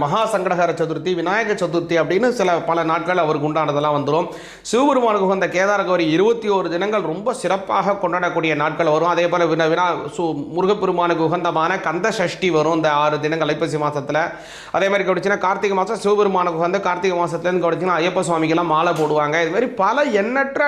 மகா சங்கடகர சதுர்த்தி விநாயக சதுர்த்தி அப்படின்னு சில பல நாட்கள் அவருக்கு உண்டானதெல்லாம் வந்துடும் சிவபெருமானுக்கு உகந்த கேதார கௌரி இருபத்தி ஒரு தினங்கள் ரொம்ப சிறப்பாக கொண்டாடக்கூடிய நாட்கள் வரும். அதே போல் வினா வினா சு முருகப்பெருமானுக்கு உகந்தமான கந்த சஷ்டி வரும் இந்த ஆறு தினங்கள் ஐப்பசி மாதத்தில் அதே மாதிரி கவனிச்சுன்னா கார்த்திகை மாதம் சிவபெருமானுக்கு உகந்த கார்த்திகை மாதத்துலேருந்து கவனிச்சுன்னா ஐயப்ப சுவாமிக்கெல்லாம் மாலை போடுவாங்க. இது மாதிரி பல எண்ணற்ற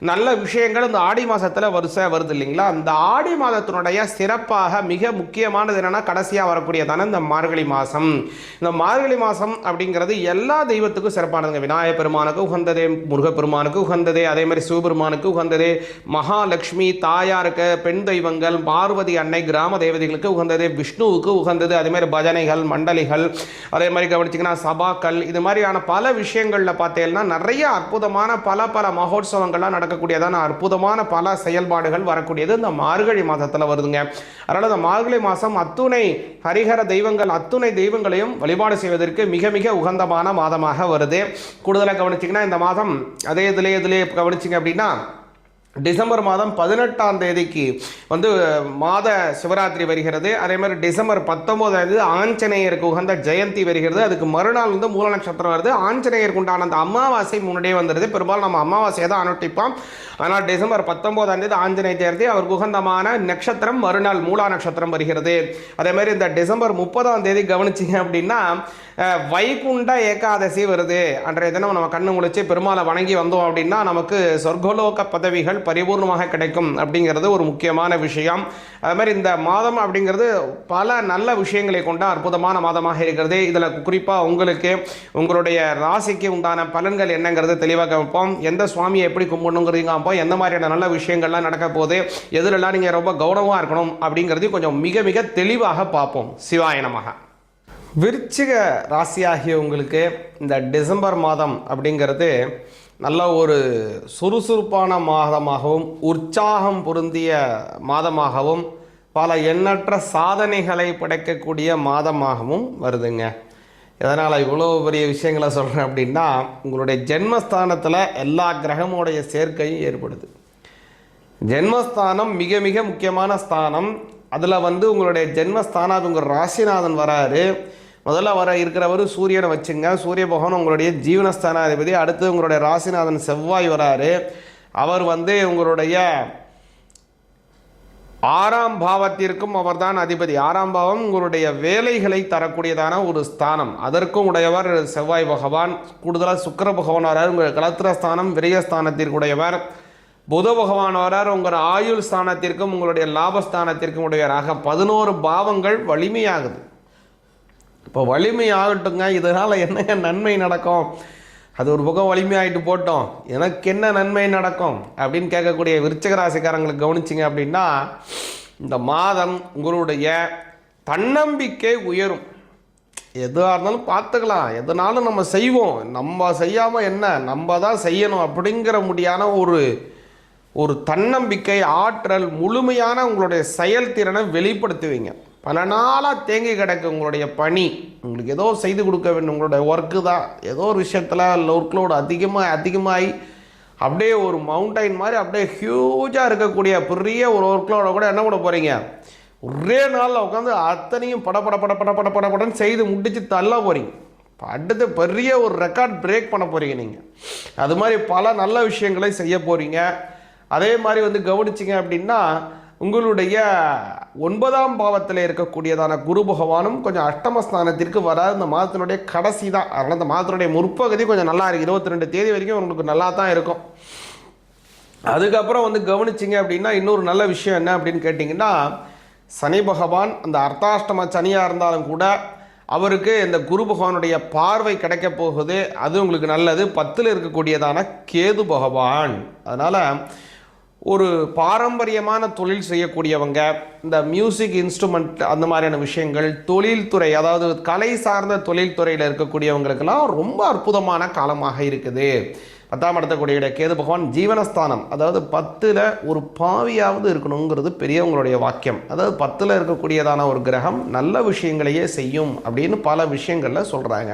நல்ல விஷயங்கள் இந்த ஆடி மாதத்தில் வருஷம் வருது இல்லைங்களா? அந்த ஆடி மாதத்தினுடைய சிறப்பாக மிக முக்கியமானது என்னென்னா கடைசியாக வரக்கூடியதான இந்த மார்கழி மாதம் இந்த மார்கழி மாதம் அப்படிங்கிறது எல்லா தெய்வத்துக்கும் சிறப்பானதுங்க. விநாயகப் பெருமானுக்கு உகந்ததே முருகப்பெருமானுக்கு உகந்ததே அதே மாதிரி சிவபெருமானுக்கு உகந்ததே மகாலட்சுமி தாயாருக்கு பெண் தெய்வங்கள் பார்வதி அன்னை கிராம தேவதைகளுக்கு உகந்தது விஷ்ணுவுக்கு உகந்தது அதே மாதிரி பஜனைகள் மண்டலிகள் அதே மாதிரி கவனிச்சிங்கன்னா சபாக்கள் இது மாதிரியான பல விஷயங்களில் பார்த்தீங்கன்னா நிறைய அற்புதமான பல பல மகோத்சவங்கள்லாம் நடக்கக்கூடியதான அற்புதமான பல செயல்பாடுகள் வரக்கூடியது இந்த மார்கழி மாதத்தில் வருதுங்க. அதனால் இந்த மார்கழி மாதம் அத்துணை ஹரிஹர தெய்வங்கள் அத்துணை தெய்வங்களையும் வழிபாடு செய்வதற்கு மிக மிக உகந்தமான மாதமாக வருது. கூடுதலாக கவனிச்சிங்கன்னா இந்த மாதம் அதே இதிலே இதிலே கவனிச்சிங்க அப்படின்னா டிசம்பர் மாதம் பதினெட்டாம் தேதிக்கு வந்து மாத சிவராத்திரி வருகிறது. அதே மாதிரி டிசம்பர் பத்தொம்போதாம் தேதி ஆஞ்சநேயருக்கு உகந்த ஜெயந்தி வருகிறது. அதுக்கு மறுநாள் வந்து மூல நட்சத்திரம் வருது. ஆஞ்சநேயருக்கு உண்டான அந்த அமாவாசை முன்னாடியே வந்துடுது பெரும்பாலும் நம்ம அமாவாசையை தான் அனுட்டிப்போம் ஆனால் டிசம்பர் பத்தொம்போதாம் தேதி ஆஞ்சநேய ஜெயந்தி அவருக்கு உகந்தமான நட்சத்திரம் மறுநாள் மூலா நட்சத்திரம் வருகிறது. அதே மாதிரி இந்த டிசம்பர் முப்பதாம் தேதி கவனிச்சிங்க அப்படின்னா வைகுண்ட ஏகாதசி வருது. அன்றைய தினம் நம்ம கண்ணு முழிச்சு பெருமாளை வணங்கி வந்தோம் அப்படின்னா நமக்கு சொர்க்கலோக பதவிகள் பரிபூர்ணமாக கிடைக்கும் அப்படிங்கிறது ஒரு முக்கியமான விஷயம். அது மாதிரி இந்த மாதம் அப்படிங்கிறது பல நல்ல விஷயங்களை கொண்ட அற்புதமான மாதமாக இருக்கிறது. இதில் குறிப்பாக உங்களுக்கு உங்களுடைய ராசிக்கு உண்டான பலன்கள் என்னங்கிறது தெளிவாக வைப்போம். எந்த சுவாமியை எப்படி கும்பிடணுங்கிறீங்க அப்போ எந்த மாதிரியான நல்ல விஷயங்கள்லாம் நடக்க போகுது எதிரெல்லாம் நீங்கள் ரொம்ப கௌரவமாக இருக்கணும் அப்படிங்கிறதையும் கொஞ்சம் மிக மிக தெளிவாக பார்ப்போம். சிவாயனமாக விருச்சிக ராசியாகிய உங்களுக்கு இந்த டிசம்பர் மாதம் அப்படிங்கிறது நல்ல ஒரு சுறுசுறுப்பான மாதமாகவும் உற்சாகம் பொருந்திய மாதமாகவும் பல எண்ணற்ற சாதனைகளை படைக்கக்கூடிய மாதமாகவும் வருதுங்க. எதனால் இவ்வளோ பெரிய விஷயங்களை சொல்கிறேன் அப்படின்னா உங்களுடைய ஜென்மஸ்தானத்தில் எல்லா கிரகமுடைய சேர்க்கையும் ஏற்படுது. ஜென்மஸ்தானம் மிக மிக முக்கியமான ஸ்தானம். அதில் வந்து உங்களுடைய ஜென்மஸ்தானம் அது உங்கள் ராசிநாதன் வராரு. முதல்ல வர இருக்கிறவர் சூரியனை வச்சுங்க. சூரிய பகவான் உங்களுடைய ஜீவனஸ்தானாதிபதி. அடுத்து உங்களுடைய ராசிநாதன் செவ்வாய் வராரு. அவர் வந்து உங்களுடைய ஆறாம் பாவத்திற்கும் அவர்தான் அதிபதி. ஆறாம் பாவம் உங்களுடைய வேலைகளை தரக்கூடியதான ஒரு ஸ்தானம். அதற்கும் உடையவர் செவ்வாய் பகவான். கூடுதலாக சுக்கர பகவான் வரார். உங்கள் கலத்திரஸ்தானம் விரயஸ்தானத்திற்குடையவர் புத பகவான் வரார். உங்கள் ஆயுள் ஸ்தானத்திற்கும் உங்களுடைய லாபஸ்தானத்திற்கும் உடையவராக பதினோரு பாவங்கள் வலிமையாகுது. இப்போ வலிமை ஆகட்டுங்க இதனால் என்னங்க நன்மை நடக்கும்? அது ஒரு பக்கம் வலிமையாகிட்டு போட்டோம். எனக்கு என்ன நன்மை நடக்கும்? அப்படின்னு கேட்கக்கூடிய விருச்சக ராசிக்காரங்களுக்கு கவனிச்சிங்க அப்படின்னா இந்த மாதம் உங்களுடைய தன்னம்பிக்கை உயரும். எதுவாக இருந்தாலும் பார்த்துக்கலாம். எதனாலும் நம்ம செய்வோம். நம்ம செய்யாமல் என்ன? நம்ம தான் செய்யணும் அப்படிங்கிற முடியான ஒரு ஒரு தன்னம்பிக்கை ஆற்றல் முழுமையான உங்களுடைய செயல்திறனை வெளிப்படுத்துவீங்க. பல நாளாக தேங்கி கிடக்கு உங்களுடைய பணி. உங்களுக்கு ஏதோ செய்து கொடுக்க வேண்டும். உங்களுடைய ஒர்க்கு தான் ஏதோ ஒரு விஷயத்தில் ஒர்க்லோடு அதிகமாக அதிகமாகி அப்படியே ஒரு மவுண்டைன் மாதிரி அப்படியே ஹியூஜாக இருக்கக்கூடிய பெரிய ஒரு ஒர்க்லோட கூட என்ன பண்ண போகிறீங்க ஒரே நாளில் உட்காந்து அத்தனையும் பட பட பட பட பட பட படன்னு செய்து முடிச்சு தள்ள போகிறீங்க அடுத்து பெரிய ஒரு ரெக்கார்ட் பிரேக் பண்ண போகிறீங்க நீங்கள் அது மாதிரி பல நல்ல விஷயங்களை செய்ய போகிறீங்க அதே மாதிரி வந்து கவனிச்சிங்க அப்படின்னா உங்களுடைய ஒன்பதாம் பாவத்தில் இருக்கக்கூடியதான குரு பகவானும் கொஞ்சம் அஷ்டமஸ்தானத்திற்கு வராது. இந்த மாதத்தினுடைய கடைசி தான். அதனால் இந்த மாதத்தினுடைய முற்பகுதி கொஞ்சம் நல்லா இருக்குது இருபத்தி ரெண்டு தேதி வரைக்கும் உங்களுக்கு நல்லா தான் இருக்கும். அதுக்கப்புறம் வந்து கவனிச்சிங்க அப்படின்னா இன்னொரு நல்ல விஷயம் என்ன அப்படின்னு கேட்டிங்கன்னா சனி பகவான் அந்த அர்த்தாஷ்டம சனியாக இருந்தாலும் கூட அவருக்கு இந்த குரு பகவானுடைய பார்வை கிடைக்க போகுது. அது உங்களுக்கு நல்லது. பத்தில் இருக்கக்கூடியதான கேது பகவான். அதனால் ஒரு பாரம்பரியமான தொழில் செய்யக்கூடியவங்க இந்த மியூசிக் இன்ஸ்ட்ருமெண்ட் அந்த மாதிரியான விஷயங்கள் தொழில்துறை அதாவது கலை சார்ந்த தொழில்துறையில் இருக்கக்கூடியவங்களுக்கெல்லாம் ரொம்ப அற்புதமான காலமாக இருக்குது. பத்தாம் இடத்தக்கூடிய கேது பகவான் ஜீவனஸ்தானம். அதாவது பத்தில் ஒரு பாவியாவது இருக்கணுங்கிறது பெரியவங்களுடைய வாக்கியம். அதாவது பத்தில் இருக்கக்கூடியதான ஒரு கிரகம் நல்ல விஷயங்களையே செய்யும் அப்படின்னு பல விஷயங்களில் சொல்கிறாங்க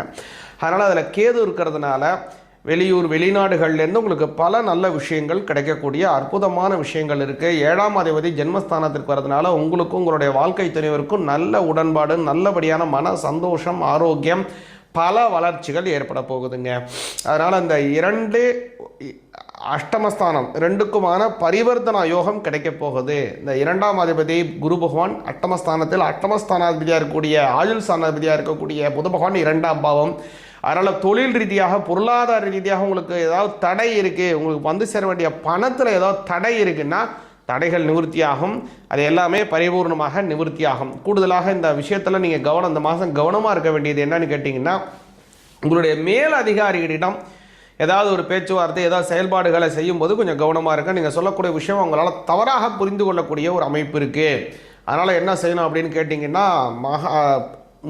அதனால் அதில் கேது இருக்கிறதுனால வெளியூர் வெளிநாடுகள்லேருந்து உங்களுக்கு பல நல்ல விஷயங்கள் கிடைக்கக்கூடிய அற்புதமான விஷயங்கள் இருக்குது ஏழாம் அதிபதி ஜென்மஸ்தானத்திற்கு வரதுனால உங்களுக்கும் உங்களுடைய வாழ்க்கை துணைவருக்கும் நல்ல உடன்பாடு நல்லபடியான மன சந்தோஷம் ஆரோக்கியம் பல வளர்ச்சிகள் ஏற்பட போகுதுங்க. அதனால் அந்த இரண்டு அஷ்டமஸ்தானம் ரெண்டுக்குமான பரிவர்த்தனா யோகம் கிடைக்க போகுது. இந்த இரண்டாம் அதிபதி குரு பகவான் அட்டமஸ்தானத்தில் அட்டமஸ்தானாதிபதியாக இருக்கக்கூடிய ஆயுள் ஸ்தானாதிபதியாக இருக்கக்கூடிய புத பகவான் இரண்டாம் பாவம். அதனால் தொழில் ரீதியாக பொருளாதார ரீதியாக உங்களுக்கு ஏதாவது தடை இருக்குது உங்களுக்கு வந்து சேர வேண்டிய பணத்தில் ஏதாவது தடை இருக்குன்னா தடைகள் நிவர்த்தியாகும். அது எல்லாமே பரிபூர்ணமாக நிவர்த்தியாகும். கூடுதலாக இந்த விஷயத்தில் நீங்கள் கவனம் இந்த மாதம் கவனமாக இருக்க வேண்டியது என்னன்னு கேட்டிங்கன்னா உங்களுடைய மேல் அதிகாரிகளிடம் ஏதாவது ஒரு பேச்சுவார்த்தை ஏதாவது செயல்பாடுகளை செய்யும்போது கொஞ்சம் கவனமாக இருக்க நீங்கள் சொல்லக்கூடிய விஷயம் உங்களால் தவறாக புரிந்து கொள்ளக்கூடிய ஒரு அமைப்பு இருக்குது அதனால் என்ன செய்யணும் அப்படின்னு கேட்டிங்கன்னா மகா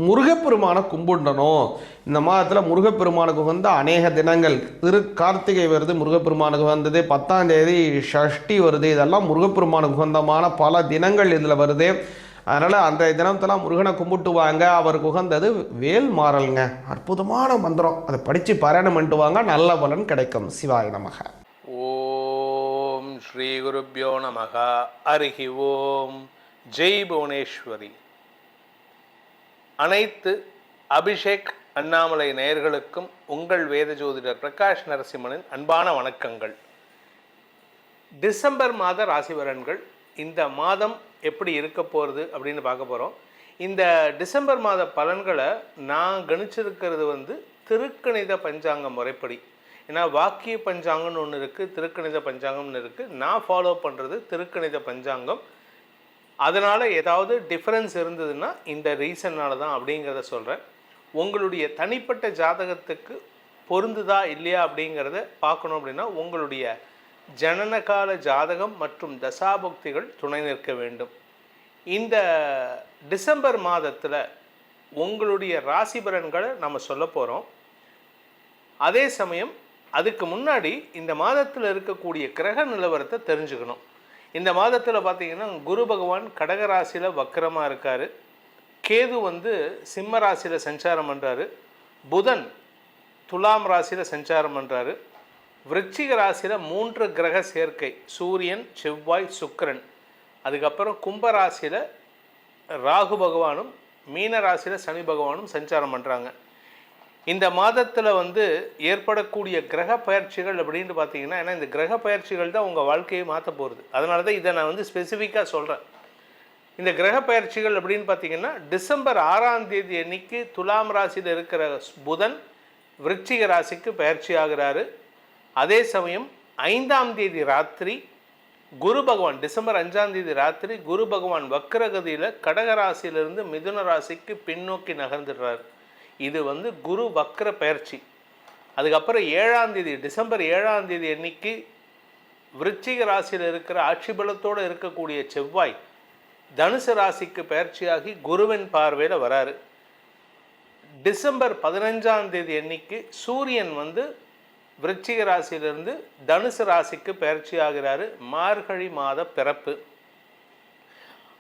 முருகப்பெருமான கும்பிடணும். இந்த மாதத்தில் முருகப்பெருமானுக்கு வந்து அநேக தினங்கள். திரு கார்த்திகை வருது முருகப்பெருமானுக்கு வந்தது. பத்தாம் தேதி ஷஷ்டி வருது. இதெல்லாம் முருகப்பெருமானுக்கு உகந்தமான பல தினங்கள் இதில் வருது. அதனால் அந்த தினத்தெல்லாம் முருகனை கும்பிட்டு வாங்க. அவருக்கு உகந்தது வேல் மாறல்ங்க. அற்புதமான மந்திரம். அதை படித்து பாராயணம் பண்ணிட்டு வாங்க. நல்ல பலன் கிடைக்கும். சிவாய நமக. ஓம் ஸ்ரீ குருப்பியோ நமக. அருகி ஓம். ஜெய் புவனேஸ்வரி. அனைத்து அபிஷேக் அண்ணாமலை நேயர்களுக்கும் உங்கள் வேத ஜோதிடர் பிரகாஷ் நரசிம்மனின் அன்பான வணக்கங்கள். டிசம்பர் மாத ராசிவரன்கள் இந்த மாதம் எப்படி இருக்க போகிறது அப்படின்னு பார்க்க போகிறோம் இந்த டிசம்பர் மாத பலன்களை நான் கணிச்சிருக்கிறது வந்து திருக்கணித பஞ்சாங்க முறைப்படி. ஏன்னா வாக்கிய பஞ்சாங்கம்னு ஒன்று இருக்குது திருக்கணித பஞ்சாங்கம்னு இருக்குது நான் ஃபாலோ பண்ணுறது திருக்கணித பஞ்சாங்கம். அதனால் ஏதாவது டிஃப்ரென்ஸ் இருந்ததுன்னா இந்த ரீசன்னால தான் அப்படிங்கிறத சொல்கிறேன் உங்களுடைய தனிப்பட்ட ஜாதகத்துக்கு பொருந்துதா இல்லையா அப்படிங்கிறத பார்க்கணும் அப்படின்னா உங்களுடைய ஜனனகால ஜாதகம் மற்றும் தசாபக்திகள் துணை நிற்க வேண்டும். இந்த டிசம்பர் மாதத்தில் உங்களுடைய ராசி பலன்களை நம்ம சொல்ல போகிறோம் அதே சமயம் அதுக்கு முன்னாடி இந்த மாதத்தில் இருக்கக்கூடிய கிரக நிலவரத்தை தெரிஞ்சுக்கணும். இந்த மாதத்தில் பார்த்தீங்கன்னா குரு பகவான் கடகராசியில் வக்கரமாக இருக்கார். கேது வந்து சிம்ம ராசியில் சஞ்சாரம் பண்ணுறாரு புதன் துலாம் ராசியில் சஞ்சாரம் பண்ணுறாரு விருச்சிக ராசியில் மூன்று கிரக சேர்க்கை சூரியன் செவ்வாய் சுக்கிரன். அதுக்கப்புறம் கும்ப ராசியில் ராகு பகவானும் மீன ராசியில் சனி பகவானும் சஞ்சாரம் பண்ணுறாங்க இந்த மாதத்தில் வந்து ஏற்படக்கூடிய கிரக பயிற்சிகள் அப்படின்னு பார்த்தீங்கன்னா ஏன்னா இந்த கிரக பயிற்சிகள் தான் உங்கள் வாழ்க்கையை மாற்ற போகிறது அதனால தான் இதை நான் வந்து ஸ்பெசிஃபிக்காக சொல்கிறேன் இந்த கிரக பயிற்சிகள் அப்படின்னு பார்த்தீங்கன்னா டிசம்பர் ஆறாம் தேதி அன்னைக்கு துலாம் ராசியில் இருக்கிற புதன் விருச்சிக ராசிக்கு பயிற்சி ஆகிறாரு. அதே சமயம் ஐந்தாம் தேதி ராத்திரி குரு பகவான் டிசம்பர் அஞ்சாம் தேதி ராத்திரி குரு பகவான் வக்கரகதியில் கடக ராசியிலிருந்து மிதுன ராசிக்கு பின்னோக்கி நகர்ந்துடுறாரு. இது வந்து குரு வக்கர பயிற்சி. அதுக்கப்புறம் ஏழாம் தேதி டிசம்பர் ஏழாம் தேதி அன்னைக்கு விருச்சிக ராசியில் இருக்கிற ஆட்சி பலத்தோடு இருக்கக்கூடிய செவ்வாய் தனுசு ராசிக்கு பயிற்சியாகி குருவின் பார்வையில் வராரு. டிசம்பர் பதினஞ்சாம் தேதி அன்னைக்கு சூரியன் வந்து விருச்சிக ராசியிலிருந்து தனுசு ராசிக்கு பயிற்சி ஆகிறாரு மார்கழி மாத பிறப்பு.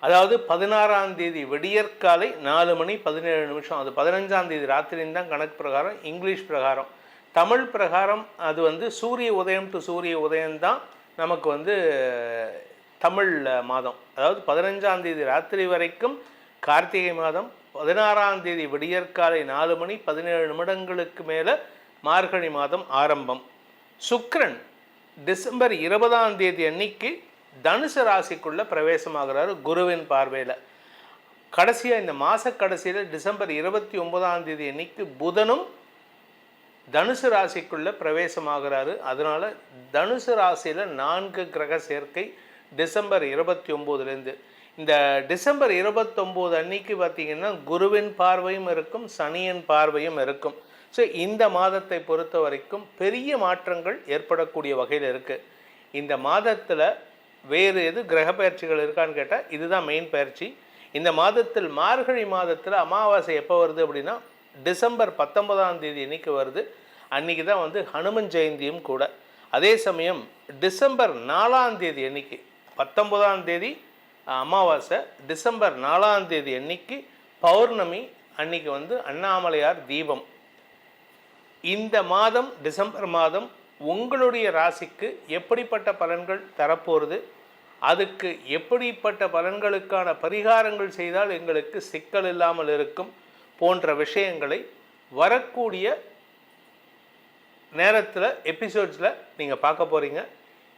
அதாவது பதினாறாம் தேதி விடியற்காலை நாலு மணி பதினேழு நிமிஷம். அது பதினஞ்சாம் தேதி ராத்திரின்னு தான் கணக்கு பிரகாரம் இங்கிலீஷ் பிரகாரம். தமிழ் பிரகாரம் அது வந்து சூரிய உதயம் டு சூரிய உதயம் தான் நமக்கு வந்து தமிழ் மாதம். அதாவது பதினஞ்சாம் தேதி ராத்திரி வரைக்கும் கார்த்திகை மாதம் பதினாறாம் தேதி விடியற்காலை நாலு மணி பதினேழு நிமிடங்களுக்கு மேலே மார்கழி மாதம் ஆரம்பம். சுக்ரன் டிசம்பர் இருபதாம் தேதி அன்னைக்கு தனுசு ராசிக்குள்ளே பிரவேசமாகிறாரு குருவின் பார்வையில். கடைசியாக இந்த மாத கடைசியில் டிசம்பர் இருபத்தி ஒன்பதாம் தேதி அன்னைக்கு புதனும் தனுசு ராசிக்குள்ளே பிரவேசமாகிறாரு. அதனால் தனுசு ராசியில் நான்கு கிரக சேர்க்கை டிசம்பர் இருபத்தி ஒம்போதுலேருந்து இந்த டிசம்பர் இருபத்தொம்போது அன்னைக்கு பார்த்தீங்கன்னா குருவின் பார்வையும் இருக்கும் சனியின் பார்வையும் இருக்கும். ஸோ இந்த மாதத்தை பொறுத்த வரைக்கும் பெரிய மாற்றங்கள் ஏற்படக்கூடிய வகையில் இருக்குது இந்த மாதத்தில் வேறு எது கிரக பயிற்சிகள் இருக்கான்னு கேட்டால் இதுதான் மெயின் பயிற்சி. இந்த மாதத்தில் மார்கழி மாதத்தில் அமாவாசை எப்போ வருது அப்படின்னா டிசம்பர் பத்தொன்பதாம் தேதி இன்னைக்கு வருது. அன்றைக்கி தான் வந்து ஹனுமன் ஜெயந்தியும் கூட. அதே சமயம் டிசம்பர் நாலாம் தேதி அன்னைக்கு பத்தொன்பதாம் தேதி அமாவாசை டிசம்பர் நாலாம் தேதி அன்னைக்கு பௌர்ணமி அன்னைக்கு வந்து அண்ணாமலையார் தீபம். இந்த மாதம் டிசம்பர் மாதம் உங்களுடைய ராசிக்கு எப்படிப்பட்ட பலன்கள் தரப்போகிறது அதுக்கு எப்படிப்பட்ட பலன்களுக்கான பரிகாரங்கள் செய்தால் எங்களுக்கு சிக்கல் இல்லாமல் இருக்கும் போன்ற விஷயங்களை வரக்கூடிய நேரத்தில் எபிசோட்ஸில் நீங்கள் பார்க்க போகிறீங்க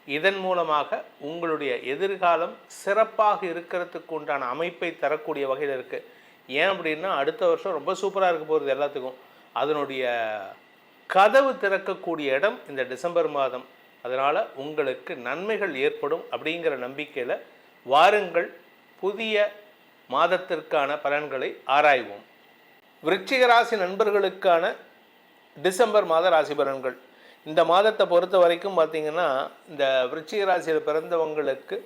இதன் மூலமாக உங்களுடைய எதிர்காலம் சிறப்பாக இருக்கிறதுக்கு உண்டான அமைப்பை தரக்கூடிய வகையில் இருக்குது ஏன் அப்படின்னா அடுத்த வருஷம் ரொம்ப சூப்பராக இருக்க போகிறது எல்லாத்துக்கும். அதனுடைய கதவு திறக்கக்கூடிய இடம் இந்த டிசம்பர் மாதம். அதனால் உங்களுக்கு நன்மைகள் ஏற்படும் அப்படிங்கிற நம்பிக்கையில் வாருங்கள். புதிய மாதத்திற்கான பலன்களை ஆராய்வோம். விருச்சிக ராசி நண்பர்களுக்கான டிசம்பர் மாத ராசி பலன்கள். இந்த மாதத்தை பொறுத்த வரைக்கும் பார்த்தீங்கன்னா இந்த விருச்சிக ராசியில் பிறந்தவங்களுக்கு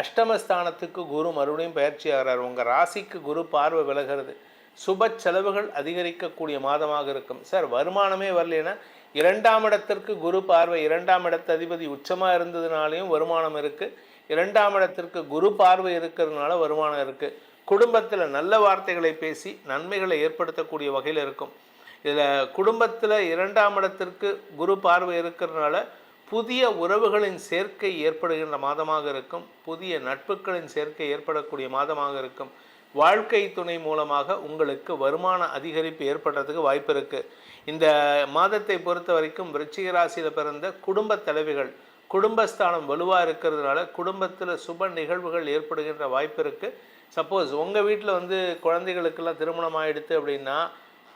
அஷ்டமஸ்தானத்துக்கு குரு மறுபடியும் பயிற்சி ஆகிறார். உங்கள் ராசிக்கு குரு பார்வை விலகிறது. சுப செலவுகள் அதிகரிக்கக்கூடிய மாதமாக இருக்கும். சார் வருமானமே வரலைன்னா இரண்டாம் இடத்திற்கு குரு பார்வை இரண்டாம் இடத்து அதிபதி உச்சமாக இருந்ததுனாலையும் வருமானம் இருக்குது இரண்டாம் இடத்திற்கு குரு பார்வை இருக்கிறதுனால வருமானம் இருக்குது குடும்பத்தில் நல்ல வார்த்தைகளை பேசி நன்மைகளை ஏற்படுத்தக்கூடிய வகையில் இருக்கும். இதில் குடும்பத்தில் இரண்டாம் இடத்திற்கு குரு பார்வை இருக்கிறதுனால புதிய உறவுகளின் சேர்க்கை ஏற்படுகின்ற மாதமாக இருக்கும். புதிய நட்புகளின் சேர்க்கை ஏற்படக்கூடிய மாதமாக இருக்கும். வாழ்க்கை துணை மூலமாக உங்களுக்கு வருமான அதிகரிப்பு ஏற்படுறதுக்கு வாய்ப்பு இருக்குது இந்த மாதத்தை பொறுத்த வரைக்கும் விருச்சிக ராசியில் பிறந்த குடும்ப தலைவிகள் குடும்பஸ்தானம் வலுவாக இருக்கிறதுனால குடும்பத்தில் சுப நிகழ்வுகள் ஏற்படுகின்ற வாய்ப்பு இருக்குது சப்போஸ் உங்கள் வீட்டில் வந்து குழந்தைகளுக்கெல்லாம் திருமணம் ஆயிடுத்து அப்படின்னா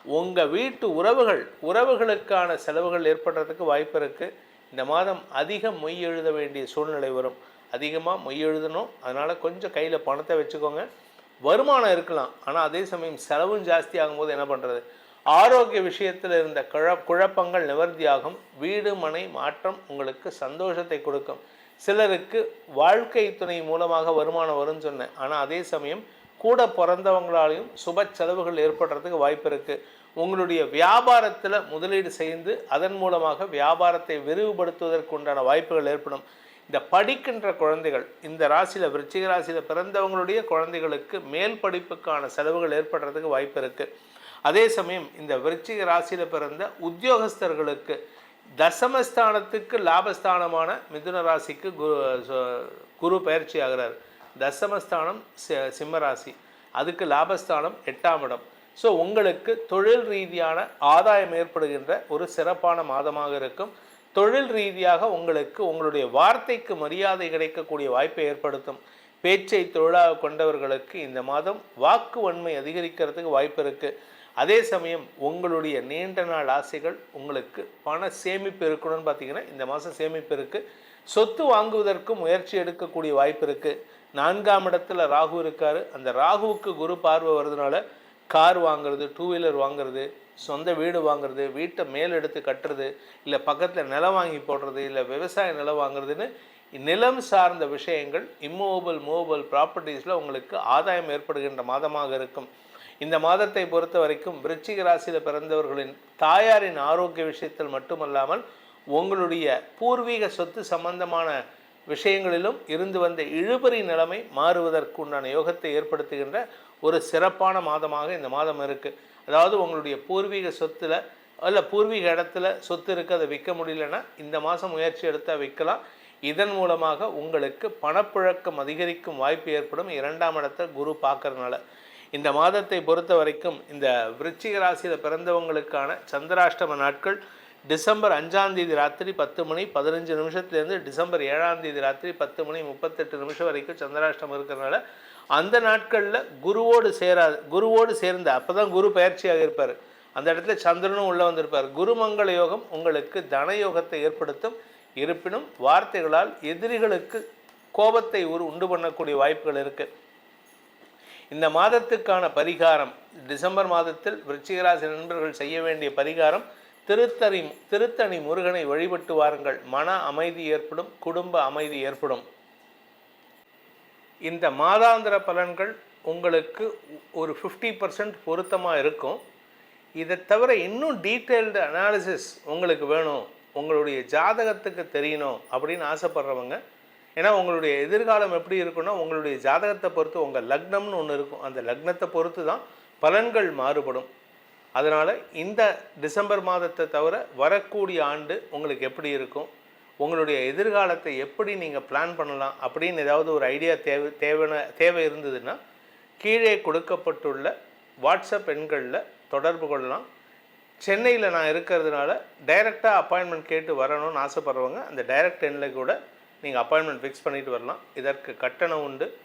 உங்கள் வீட்டு உறவுகள் உறவுகளுக்கான செலவுகள் ஏற்படுறதுக்கு வாய்ப்பு இருக்குது இந்த மாதம் அதிகம் மொய் எழுத வேண்டிய சூழ்நிலை வரும். அதிகமாக மொய் எழுதணும். அதனால் கொஞ்சம் கையில் பணத்தை வச்சுக்கோங்க. வருமானம் இருக்கலாம். ஆனால் அதே சமயம் செலவும் ஜாஸ்தி ஆகும்போது என்ன பண்ணுறது ஆரோக்கிய விஷயத்தில் இருந்த குழ குழப்பங்கள் நிவர்த்தியாகும். வீடு மனை மாற்றம் உங்களுக்கு சந்தோஷத்தை கொடுக்கும். சிலருக்கு வாழ்க்கை துணை மூலமாக வருமானம் வரும்னு சொன்னேன். ஆனால் அதே சமயம் கூட பிறந்தவங்களாலையும் சுப செலவுகள் ஏற்படுறதுக்கு வாய்ப்பு இருக்குது உங்களுடைய வியாபாரத்தில் முதலீடு செய்து அதன் மூலமாக வியாபாரத்தை விரிவுபடுத்துவதற்கு உண்டான வாய்ப்புகள் ஏற்படும். இந்த படிக்கின்ற குழந்தைகள் இந்த ராசியில் விருச்சிக ராசியில் பிறந்தவங்களுடைய குழந்தைகளுக்கு மேல் படிப்புக்கான செலவுகள் ஏற்படுறதுக்கு வாய்ப்பு இருக்குது அதே சமயம் இந்த விருச்சிக ராசியில் பிறந்த உத்தியோகஸ்தர்களுக்கு தசமஸ்தானத்துக்கு லாபஸ்தானமான மிதுன ராசிக்கு குரு குரு பயிற்சி ஆகிறார். தசமஸ்தானம் சி- அதுக்கு லாபஸ்தானம் எட்டாம் இடம். ஸோ உங்களுக்கு தொழில் ரீதியான ஆதாயம் ஏற்படுகின்ற ஒரு சிறப்பான மாதமாக இருக்கும். தொழில் ரீதியாக உங்களுக்கு உங்களுடைய வார்த்தைக்கு மரியாதை கிடைக்கக்கூடிய வாய்ப்பை ஏற்படுத்தும். பேச்சை தொழிலாக கொண்டவர்களுக்கு இந்த மாதம் வாக்கு வன்மை அதிகரிக்கிறதுக்கு வாய்ப்பு இருக்குது அதே சமயம் உங்களுடைய நீண்ட நாள் ஆசைகள் உங்களுக்கு பண சேமிப்பு இருக்கணும்னு பார்த்தீங்கன்னா இந்த மாதம் சேமிப்பு இருக்குது சொத்து வாங்குவதற்கு முயற்சி எடுக்கக்கூடிய வாய்ப்பு இருக்குது நான்காம் இடத்துல ராகு இருக்கார். அந்த ராகுவுக்கு குரு பார்வை வர்றதுனால கார் வாங்குறது டூ வீலர் வாங்குறது சொந்த வீடு வாங்குறது வீட்டை மேல் எடுத்து கட்டுறது இல்லை பக்கத்தில் நிலம் வாங்கி போடுறது இல்லை விவசாய நிலம் வாங்குறதுன்னு நிலம் சார்ந்த விஷயங்கள் இம்மூவபிள் மூவபிள் ப்ராப்பர்ட்டிஸில் உங்களுக்கு ஆதாயம் ஏற்படுகின்ற மாதமாக இருக்கும். இந்த மாதத்தை பொறுத்த வரைக்கும் விருச்சிக ராசியில் பிறந்தவர்களின் தாயாரின் ஆரோக்கிய விஷயத்தில் மட்டுமல்லாமல் உங்களுடைய பூர்வீக சொத்து சம்பந்தமான விஷயங்களிலும் இருந்து வந்த இழுபறி நிலைமை மாறுவதற்குண்டான யோகத்தை ஏற்படுத்துகின்ற ஒரு சிறப்பான மாதமாக இந்த மாதம் இருக்குது அதாவது உங்களுடைய பூர்வீக சொத்துல அல்ல பூர்வீக இடத்துல சொத்து இருக்குது அதை விற்க முடியலன்னா இந்த மாதம் முயற்சி எடுத்தால் விற்கலாம். இதன் மூலமாக உங்களுக்கு பணப்புழக்கம் அதிகரிக்கும் வாய்ப்பு ஏற்படும். இரண்டாம் இடத்தை குரு பார்க்கறதுனால. இந்த மாதத்தை பொறுத்த வரைக்கும் இந்த விருச்சிக ராசியில் பிறந்தவங்களுக்கான சந்திராஷ்டம நாட்கள் டிசம்பர் அஞ்சாம் தேதி ராத்திரி பத்து மணி பதினஞ்சு நிமிஷத்துலேருந்து டிசம்பர் ஏழாம் தேதி ராத்திரி பத்து மணி முப்பத்தெட்டு நிமிஷம் வரைக்கும் சந்திராஷ்டம் இருக்கிறனால அந்த நாட்களில் குருவோடு சேராது குருவோடு சேர்ந்த அப்போ தான் குரு பயிற்சியாக இருப்பார். அந்த இடத்துல சந்திரனும் உள்ளே வந்திருப்பார். குருமங்கள யோகம் உங்களுக்கு தன யோகத்தை ஏற்படுத்தும். இருப்பினும் வார்த்தைகளால் எதிரிகளுக்கு கோபத்தை ஒரு உண்டு பண்ணக்கூடிய வாய்ப்புகள் இருக்குது இந்த மாதத்துக்கான பரிகாரம் டிசம்பர் மாதத்தில் விருச்சிகராசி நண்பர்கள் செய்ய வேண்டிய பரிகாரம் திருத்தணி திருத்தணி முருகனை வழிபட்டு வாருங்கள். மன அமைதி ஏற்படும் குடும்ப அமைதி ஏற்படும். இந்த மாதாந்திர பலன்கள் உங்களுக்கு ஒரு ஃபிஃப்டி பர்சன்ட் பொருத்தமாக இருக்கும். இதை தவிர இன்னும் டீட்டெயில்டு அனாலிசிஸ் உங்களுக்கு வேணும். உங்களுடைய ஜாதகத்துக்கு தெரியணும் அப்படின்னு ஆசைப்படுறவங்க. ஏன்னா உங்களுடைய எதிர்காலம் எப்படி இருக்குன்னா உங்களுடைய ஜாதகத்தை பொறுத்து உங்கள் லக்னம்னு ஒன்று இருக்கும். அந்த லக்னத்தை பொறுத்து தான் பலன்கள் மாறுபடும். அதனால் இந்த டிசம்பர் மாதத்தை தவிர வரக்கூடிய ஆண்டு உங்களுக்கு எப்படி இருக்கும்? உங்களுடைய எதிர்காலத்தை எப்படி நீங்கள் பிளான் பண்ணலாம்? அப்படின்னு ஏதாவது ஒரு ஐடியா தேவை தேவையான தேவை இருந்ததுன்னா கீழே கொடுக்கப்பட்டுள்ள வாட்ஸ்அப் எண்களில் தொடர்பு கொள்ளலாம். சென்னையில் நான் இருக்கிறதுனால டைரெக்டாக அப்பாயின்மெண்ட் கேட்டு வரணும்னு ஆசைப்படுறவங்க அந்த டைரக்ட் எண்ணில் கூட நீங்கள் அப்பாயின்மெண்ட் ஃபிக்ஸ் பண்ணிட்டு வரலாம். இதற்கு கட்டணம் உண்டு.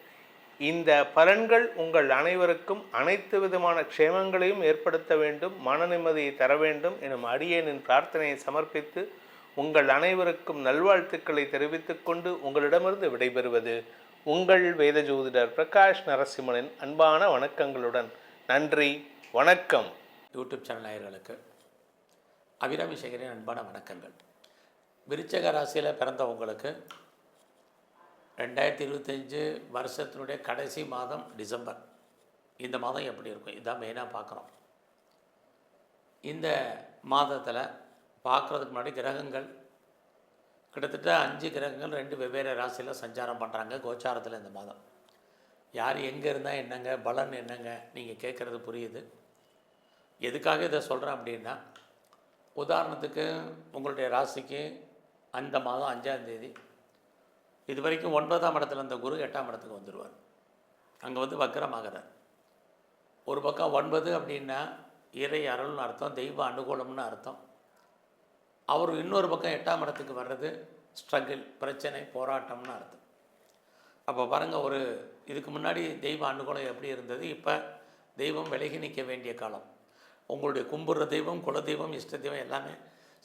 இந்த பலன்கள் உங்கள் அனைவருக்கும் அனைத்து விதமான க்ஷேமங்களையும் ஏற்படுத்த வேண்டும் மன நிம்மதியை தர வேண்டும் எனும் அடியேனின் பிரார்த்தனையை சமர்ப்பித்து உங்கள் அனைவருக்கும் நல்வாழ்த்துக்களை தெரிவித்துக் கொண்டு உங்களிடமிருந்து விடைபெறுவது உங்கள் வேத ஜோதிடர் பிரகாஷ் நரசிம்மனின் அன்பான வணக்கங்களுடன். நன்றி வணக்கம். யூடியூப் சேனல் நேயர்களுக்கு அபிராமி சேகரின் அன்பான வணக்கங்கள். விருச்சக ராசியில் பிறந்தவங்களுக்கு ரெண்டாயிரத்தி இருபத்தஞ்சு வருஷத்தினுடைய கடைசி மாதம் டிசம்பர். இந்த மாதம் எப்படி இருக்கும்? இதான் மெயினாக பார்க்குறோம். இந்த மாதத்தில் பார்க்குறதுக்கு முன்னாடி கிரகங்கள் கிட்டத்தட்ட அஞ்சு கிரகங்கள் ரெண்டு வெவ்வேறு ராசியில் சஞ்சாரம் பண்ணுறாங்க கோச்சாரத்தில் இந்த மாதம். யார் எங்கே இருந்தால் என்னங்க பலன் என்னங்க நீங்கள் கேட்குறது புரியுது. எதுக்காக இதை சொல்கிறேன் அப்படின்னா உதாரணத்துக்கு உங்களுடைய ராசிக்கு அந்த மாதம் அஞ்சாம் தேதி இது வரைக்கும் ஒன்பதாம் இடத்துல இருந்த குரு எட்டாம் இடத்துக்கு வந்துடுவார் அங்கே வந்து வக்கரமாகிறார். ஒரு பக்கம் ஒன்பது அப்படின்னா இறை அருள்னு அர்த்தம் தெய்வ அனுகூலம்னு அர்த்தம். அவர் இன்னொரு பக்கம் எட்டாம் இடத்துக்கு வர்றது ஸ்ட்ரகிள் பிரச்சனை போராட்டம்னு அர்த்தம். அப்போ பாருங்கள் ஒரு இதுக்கு முன்னாடி தெய்வ அனுகூலம் எப்படி இருந்தது? இப்போ தெய்வம் விலகி நிற்க வேண்டிய காலம். உங்களுடைய கும்புற தெய்வம் குல தெய்வம் இஷ்ட தெய்வம் எல்லாமே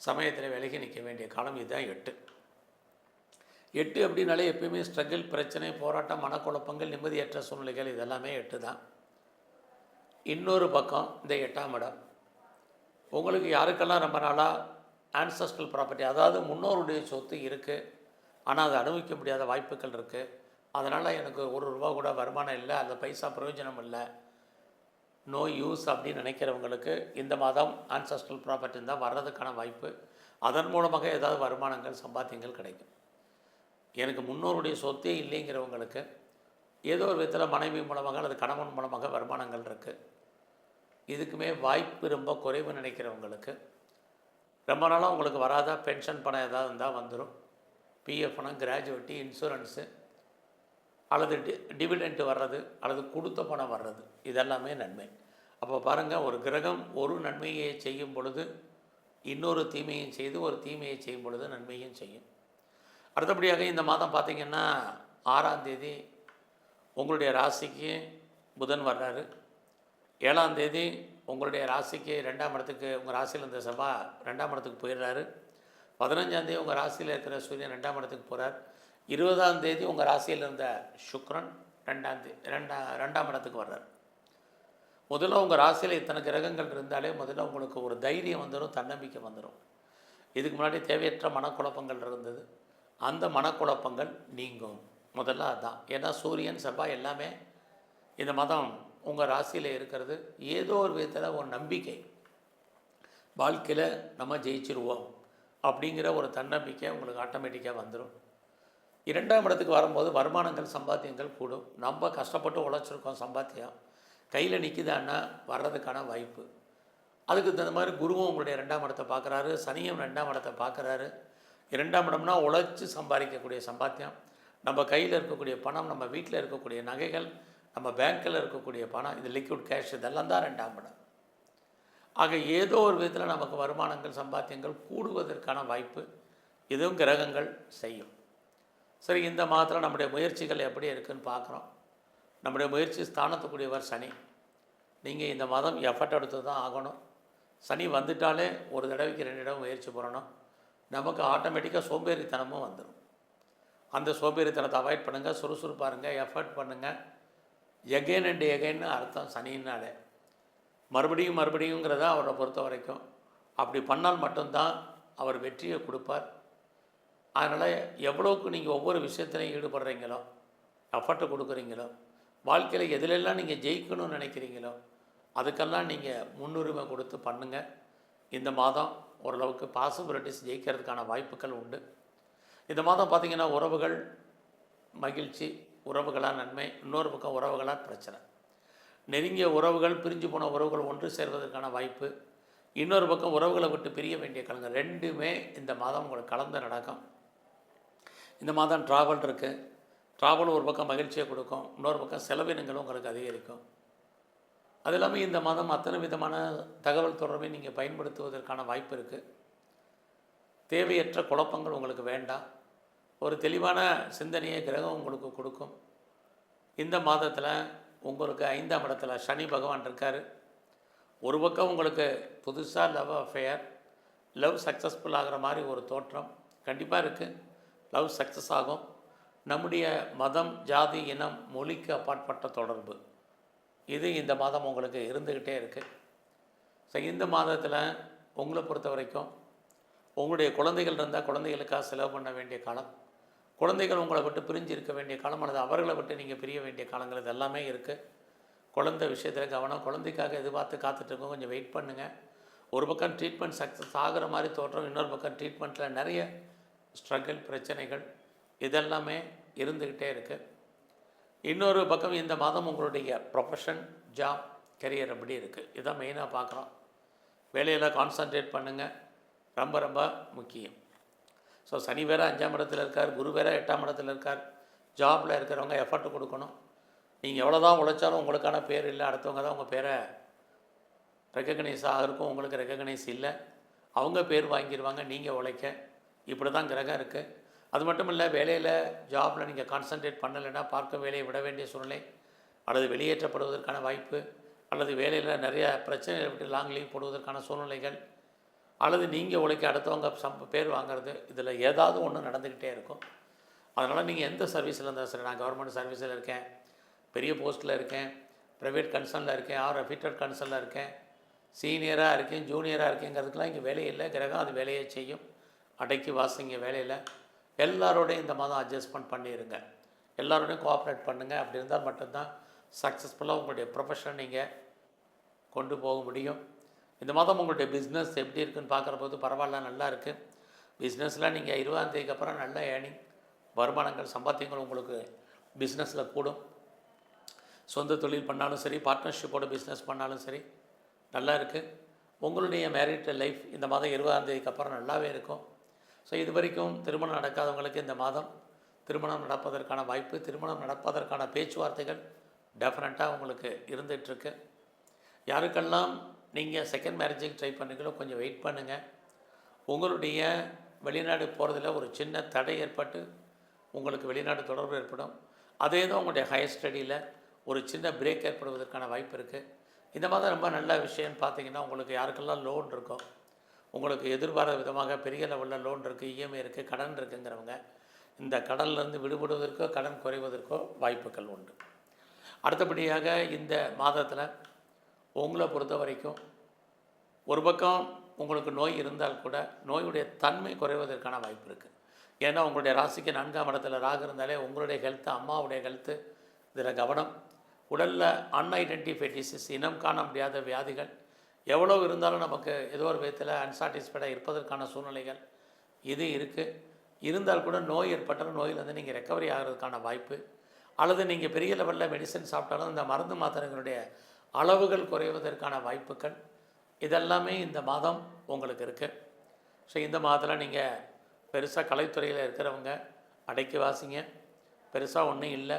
சமயத்தில் விலகி நிற்க வேண்டிய காலம். இதுதான் எட்டு. எட்டு அப்படின்னாலே எப்பயுமே ஸ்ட்ரகிள் பிரச்சனை போராட்டம் மனக்குழப்பங்கள் நிம்மதியற்ற சூழ்நிலைகள் இதெல்லாமே எட்டு தான். இன்னொரு பக்கம் இந்த எட்டாம் இடம். உங்களுக்கு யாருக்கெல்லாம் ரொம்ப நாளாக ஆன்சஸ்ட்ரல் ப்ராப்பர்ட்டி அதாவது முன்னோருடைய சொத்து இருக்குது ஆனால் அதை அனுபவிக்க முடியாத வாய்ப்புகள் இருக்குது அதனால் எனக்கு ஒரு ரூபா கூட வருமானம் இல்லை அந்த பைசா பிரயோஜனம் இல்லை நோ யூஸ் அப்படின்னு நினைக்கிறவங்களுக்கு இந்த மாதம் ஆன்சஸ்ட்ரல் ப்ராப்பர்ட்டி தான் வர்றதுக்கான வாய்ப்பு அதன் மூலமாக ஏதாவது வருமானங்கள் சம்பாத்தியங்கள் கிடைக்கும். எனக்கு முன்னோருடைய சொத்தே இல்லைங்கிறவங்களுக்கு ஏதோ ஒரு விதத்தில் மனைவி மூலமாக அல்லது கணவன் மூலமாக வருமானங்கள் இருக்குது இதுக்குமே வாய்ப்பு ரொம்ப குறைவு நினைக்கிறவங்களுக்கு ரொம்ப நாளாக உங்களுக்கு வராத? பென்ஷன் பணம் ஏதாவது இருந்தால் வந்துடும் பிஎஃப் பணம் கிராஜுவேட்டி இன்சூரன்ஸு அல்லது டி டிவிடெண்ட் வர்றது அல்லது கொடுத்த பணம் வர்றது இதெல்லாமே நன்மை. அப்போ பாருங்கள் ஒரு கிரகம் ஒரு நன்மையை செய்யும் பொழுது இன்னொரு தீமையும் செய்து ஒரு தீமையை செய்யும் பொழுது நன்மையும் செய்யும். அடுத்தபடியாக இந்த மாதம் பார்த்திங்கன்னா ஆறாம் தேதி உங்களுடைய ராசிக்கு புதன் வர்றாரு. ஏழாம் தேதி உங்களுடைய ராசிக்கு ரெண்டாம் இடத்துக்கு உங்கள் ராசியில் இருந்த செவ்வாய் ரெண்டாம் இடத்துக்கு போயிடுறாரு. பதினஞ்சாம் தேதி உங்கள் ராசியில் இருக்கிற சூரியன் ரெண்டாம் இடத்துக்கு போகிறார் இருபதாம் தேதி உங்கள் ராசியில் இருந்த சுக்ரன் ரெண்டாம் தே ரெண்டாம் ரெண்டாம் இடத்துக்கு வர்றார். முதல்ல உங்கள் ராசியில் இத்தனை கிரகங்கள் இருந்தாலே முதல்ல உங்களுக்கு ஒரு தைரியம் வந்துடும் தன்னம்பிக்கை வந்துடும் இதுக்கு முன்னாடி தேவையற்ற மனக்குழப்பங்கள் இருந்தது. அந்த மனக்குழப்பங்கள் நீங்கும். முதல்ல அதுதான் ஏன்னா சூரியன் செவ்வாய் எல்லாமே இந்த மதம் உங்கள் ராசியில் இருக்கிறது. ஏதோ ஒரு விதத்தில் ஒரு நம்பிக்கை. வாழ்க்கையில் நம்ம ஜெயிச்சிருவோம் அப்படிங்கிற ஒரு தன்னம்பிக்கை உங்களுக்கு ஆட்டோமேட்டிக்காக வந்துடும் இரண்டாம் இடத்துக்கு வரும்போது வருமானங்கள் சம்பாத்தியங்கள் கூடும். நம்ம கஷ்டப்பட்டு உழைச்சிருக்கோம் சம்பாத்தியம். கையில் நிற்கிதான்னா வர்றதுக்கான வாய்ப்பு. அதுக்கு தகுந்த மாதிரி குருவும் உங்களுடைய ரெண்டாம் இடத்தை பார்க்குறாரு. சனியும் ரெண்டாம் இடத்தை பார்க்குறாரு. இரண்டாம் இடம்னா உழைச்சி சம்பாதிக்கக்கூடிய சம்பாத்தியம். நம்ம கையில் இருக்கக்கூடிய பணம் நம்ம வீட்டில் இருக்கக்கூடிய நகைகள் நம்ம பேங்க்கில் இருக்கக்கூடிய பணம் இது லிக்விட் கேஷ் இதெல்லாம் தான் ரெண்டாம் இடம். ஆக ஏதோ ஒரு விதத்தில் நமக்கு வருமானங்கள் சம்பாத்தியங்கள் கூடுவதற்கான வாய்ப்பு இதுவும் கிரகங்கள் செய்யும். சரி இந்த மாதத்தில் நம்முடைய முயற்சிகள் எப்படி இருக்குன்னு பார்க்குறோம். நம்முடைய முயற்சி ஸ்தானத்துக்குரியவர் சனி. நீங்கள் இந்த மாதம் எஃபர்ட் எடுத்து தான் ஆகணும். சனி வந்துட்டாலே ஒரு தடவைக்கு ரெண்டு இடம் முயற்சி பண்ணணும். நமக்கு ஆட்டோமேட்டிக்காக சோம்பேறித்தனமும் வந்துடும் அந்த சோம்பேறித்தனத்தை அவாய்ட் பண்ணுங்கள் சுறுசுறுப்பாக இருங்க எஃபர்ட் பண்ணுங்கள் எகைன் அண்ட் எகைன்னு அர்த்தம் சனின்னாலே மறுபடியும் மறுபடியுங்கிறத அவரை பொறுத்த வரைக்கும். அப்படி பண்ணால் மட்டும்தான் அவர் வெற்றியை கொடுப்பார். அதனால் எவ்வளோக்கு நீங்கள் ஒவ்வொரு விஷயத்துலையும் ஈடுபடுறீங்களோ எஃபர்ட்டை கொடுக்குறீங்களோ வாழ்க்கையில் எதிலெல்லாம் நீங்கள் ஜெயிக்கணும்னு நினைக்கிறீங்களோ அதுக்கெல்லாம் நீங்கள் முன்னுரிமை கொடுத்து பண்ணுங்கள் இந்த மாதம் ஓரளவுக்கு பாசிபிலிட்டிஸ் ஜெயிக்கிறதுக்கான வாய்ப்புகள் உண்டு. இந்த மாதம் பார்த்திங்கன்னா உறவுகள் மகிழ்ச்சி உறவுகளாக நன்மை இன்னொரு பக்கம் உறவுகளாக பிரச்சனை. நெருங்கிய உறவுகள் பிரிஞ்சு போன உறவுகள் ஒன்று சேர்வதற்கான வாய்ப்பு. இன்னொரு பக்கம் உறவுகளை விட்டு பிரிய வேண்டிய கலங்க ரெண்டுமே இந்த மாதம் உங்களுக்கு கலந்து நடக்கும். இந்த மாதம் ட்ராவல் இருக்குது ட்ராவல் ஒரு பக்கம் மகிழ்ச்சியை கொடுக்கும். இன்னொரு பக்கம் செலவினங்களும் உங்களுக்கு அதிகரிக்கும். அது இல்லாமல் இந்த மாதம் அத்தனை விதமான தகவல் தொடர்பை நீங்கள் பயன்படுத்துவதற்கான வாய்ப்பு இருக்குது தேவையற்ற குழப்பங்கள் உங்களுக்கு வேண்டாம். ஒரு தெளிவான சிந்தனையை கிரகம் உங்களுக்கு கொடுக்கும். இந்த மாதத்தில் உங்களுக்கு ஐந்தாம் இடத்துல சனி பகவான் இருக்கார். ஒரு பக்கம் உங்களுக்கு புதுசாக லவ் அஃபேர் லவ் சக்ஸஸ்ஃபுல் ஆகிற மாதிரி ஒரு தோற்றம் கண்டிப்பாக இருக்குது லவ் சக்ஸஸ் ஆகும். நம்முடைய மதம் ஜாதி இனம் மொழிக்கு அப்பாற்பட்ட தொடர்பு. இது இந்த மாதம் உங்களுக்கு இருந்துக்கிட்டே இருக்குது ஸோ இந்த மாதத்தில் உங்களை பொறுத்த வரைக்கும் உங்களுடைய குழந்தைகள் இருந்தால் குழந்தைகளுக்காக செலவு பண்ண வேண்டிய காலம் குழந்தைகள் உங்களை விட்டு பிரிஞ்சு இருக்க வேண்டிய காலம் அல்லது அவர்களை விட்டு நீங்கள் பிரிய வேண்டிய காலங்கள் இது எல்லாமே இருக்குது குழந்தை விஷயத்தில் கவனம் குழந்தைக்காக எதிர்பார்த்து காத்துட்ருக்கோம் கொஞ்சம் வெயிட் பண்ணுங்கள் ஒரு பக்கம் ட்ரீட்மெண்ட் சக்ஸஸ் ஆகிற மாதிரி தோற்றம் இன்னொரு பக்கம் ட்ரீட்மெண்ட்டில் நிறைய ஸ்ட்ரகிள் பிரச்சனைகள் இதெல்லாமே இருந்துக்கிட்டே இருக்குது இன்னொரு பக்கம் இந்த மாதம் உங்களுடைய ப்ரொஃபஷன் ஜாப் கெரியர் அப்படி இருக்குது இதான் மெயினாக பார்க்குறோம். வேலையில் கான்சன்ட்ரேட் பண்ணுங்கள் ரொம்ப ரொம்ப முக்கியம். ஸோ சனி வேற அஞ்சாம் இடத்துல இருக்கார் குரு வேற எட்டாம் இடத்துல இருக்கார். ஜாபில் இருக்கிறவங்க எஃபர்ட் கொடுக்கணும். நீங்கள் எவ்வளோ தான் உழைச்சாலும் உங்களுக்கான பேர் இல்லை. அடுத்தவங்க தான் உங்கள் பேரை ரெக்கக்னைஸ் ஆகிறக்கும் உங்களுக்கு ரெக்கக்னைஸ் இல்லை. அவங்க பேர் வாங்கிடுவாங்க நீங்கள் உழைக்க. இப்படி தான் கிரகம் இருக்குது அது மட்டும் இல்லை வேலையில் ஜாபில் நீங்கள் கான்சன்ட்ரேட் பண்ணலைன்னா பார்க்க வேலையை விட வேண்டிய சூழ்நிலை. அல்லது வெளியேற்றப்படுவதற்கான வாய்ப்பு அல்லது வேலையில் நிறைய பிரச்சனைகளை விட்டு லாங் லீவ் போடுவதற்கான சூழ்நிலைகள் அல்லது நீங்கள் உழைக்க அடுத்தவங்க சம் பேர் வாங்குறது இதில் ஏதாவது ஒன்று நடந்துக்கிட்டே இருக்கும். அதனால் நீங்கள் எந்த சர்வீஸில் இருந்தாலும் சரி நான் கவர்மெண்ட் சர்வீஸில் இருக்கேன் பெரிய போஸ்ட்டில் இருக்கேன் ப்ரைவேட் கன்சர்னில் இருக்கேன் ஆர் ரெஃபிட்டட் கன்சர்னில் இருக்கேன் சீனியராக இருக்கேன் ஜூனியராக இருக்கேங்கிறதுக்கெலாம் இங்கே வேலையே இல்லை. கிரகம் அது வேலையை செய்யும். அடைக்கி வாசிங்க வேலையில். எல்லாரோடையும் இந்த மாதம் அட்ஜஸ்ட்மெண்ட் பண்ணிடுங்க எல்லாரோடையும் கோஆப்ரேட் பண்ணுங்கள் அப்படி இருந்தால் மட்டும்தான் சக்ஸஸ்ஃபுல்லாக உங்களுடைய ப்ரொஃபஷன் நீங்கள் கொண்டு போக முடியும். இந்த மாதம் உங்களுடைய பிஸ்னஸ் எப்படி இருக்குன்னு பார்க்குற போது பரவாயில்ல நல்லா இருக்குது பிஸ்னஸில் நீங்கள் இருபதாந்தேதிக்கு அப்புறம் நல்ல ஏர்னிங் வருமானங்கள் சம்பாத்தியங்கள் உங்களுக்கு பிஸ்னஸில் கூடும். சொந்த தொழில் பண்ணாலும் சரி பார்ட்னர்ஷிப்போட பிஸ்னஸ் பண்ணாலும் சரி நல்லா இருக்குது உங்களுடைய மேரிட் லைஃப் இந்த மாதம் இருபதாந்தேதிக்கு அப்புறம் நல்லாவே இருக்கும். ஸோ இது வரைக்கும் திருமணம் நடக்காதவங்களுக்கு இந்த மாதம் திருமணம் நடப்பதற்கான வாய்ப்பு திருமணம் நடப்பதற்கான பேச்சுவார்த்தைகள் டெஃபினட்டாக உங்களுக்கு இருந்துகிட்ருக்கு. யாருக்கெல்லாம் நீங்கள் செகண்ட் மேரேஜுக்கு ட்ரை பண்ணுறீங்களோ கொஞ்சம் வெயிட் பண்ணுங்கள் உங்களுடைய வெளிநாடு போகிறதுல ஒரு சின்ன தடை ஏற்பட்டு உங்களுக்கு வெளிநாடு தொடர்பு ஏற்படும். அதே தான் உங்களுடைய ஹையர் ஸ்டடியில் ஒரு சின்ன பிரேக் ஏற்படுவதற்கான வாய்ப்பு இருக்குது இந்த மாதிரி ரொம்ப நல்ல விஷயம்னு பார்த்தீங்கன்னா உங்களுக்கு யாருக்கெல்லாம் லோன் இருக்கோ உங்களுக்கு எதிர்பாராத விதமாக பெரிய லெவலில் லோன் இருக்குது இஎம்ஐ இருக்குது கடன் இருக்குங்கிறவங்க இந்த கடன்லேருந்து விடுபடுவதற்கோ கடன் குறைவதற்கோ வாய்ப்புகள் உண்டு. அடுத்தபடியாக இந்த மாதத்தில் உங்களை பொறுத்த வரைக்கும் ஒரு பக்கம் உங்களுக்கு நோய் இருந்தால் கூட நோயுடைய தன்மை குறைவதற்கான வாய்ப்பு இருக்குது ஏன்னா உங்களுடைய ராசிக்கு நான்காம் இடத்துல ராகு இருந்தாலே உங்களுடைய ஹெல்த்து அம்மாவுடைய ஹெல்த்து இதில் கவனம். உடலில் அன்ஐடென்டிஃபை டிசீஸ் இனம் காண முடியாத வியாதிகள் எவ்வளோ இருந்தாலும் நமக்கு ஏதோ ஒரு விதத்தில் அன்சாட்டிஸ்ஃபைடாக இருப்பதற்கான சூழ்நிலைகள் இது இருக்குது இருந்தால் கூட நோய் ஏற்பட்டாலும் நோயிலேருந்து நீங்கள் ரெக்கவரி ஆகிறதுக்கான வாய்ப்பு. அல்லது நீங்கள் பெரிய லெவலில் மெடிசன் சாப்பிட்டாலும் இந்த மருந்து மாத்திரைகளுடைய அளவுகள் குறைவதற்கான வாய்ப்புகள். இதெல்லாமே இந்த மாதம் உங்களுக்கு இருக்குது ஸோ இந்த மாதத்தில் நீங்கள் பெருசாக கலைத்துறையில் இருக்கிறவங்க அடைக்கி வாசிங்க. பெருசாக ஒன்றும் இல்லை.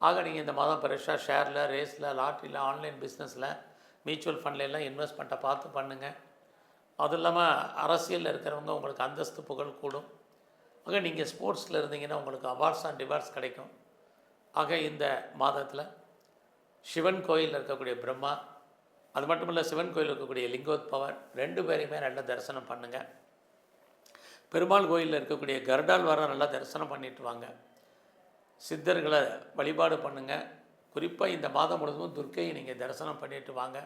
ஆக நீங்கள் இந்த மாதம் பெருசாக ஷேரில் ரேஸில் லாட்ரியில் ஆன்லைன் பிஸ்னஸில் மியூச்சுவல் ஃபண்ட்ல எல்லாம் இன்வெஸ்ட்மெண்ட்டை பார்த்து பண்ணுங்கள் அதுவும் இல்லாமல் அரசியலில் இருக்கிறவங்க உங்களுக்கு அந்தஸ்து புகழ் கூடும். ஆக நீங்கள் ஸ்போர்ட்ஸில் இருந்தீங்கன்னா உங்களுக்கு அவார்ட்ஸ் அண்ட் டிவார்ட்ஸ் கிடைக்கும். ஆக இந்த மாதத்தில் சிவன் கோயிலில் இருக்கக்கூடிய பிரம்மா அது மட்டும் இல்லை சிவன் கோயில் இருக்கக்கூடிய லிங்கோத்பவர் ரெண்டு பேரையுமே நல்லா தரிசனம் பண்ணுங்கள் பெருமாள் கோயிலில் இருக்கக்கூடிய கருடால் வர நல்லா தரிசனம் பண்ணிட்டு வாங்க. சித்தர்களை வழிபாடு பண்ணுங்கள் குறிப்பாக இந்த மாதம் முழுவதும் துர்க்கையை நீங்கள் தரிசனம் பண்ணிட்டு வாங்க.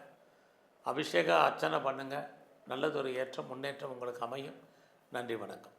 அபிஷேக அர்ச்சனை பண்ணுங்கள் நல்லதொரு ஏற்றம் முன்னேற்றம் உங்களுக்கு அமையும். நன்றி வணக்கம்.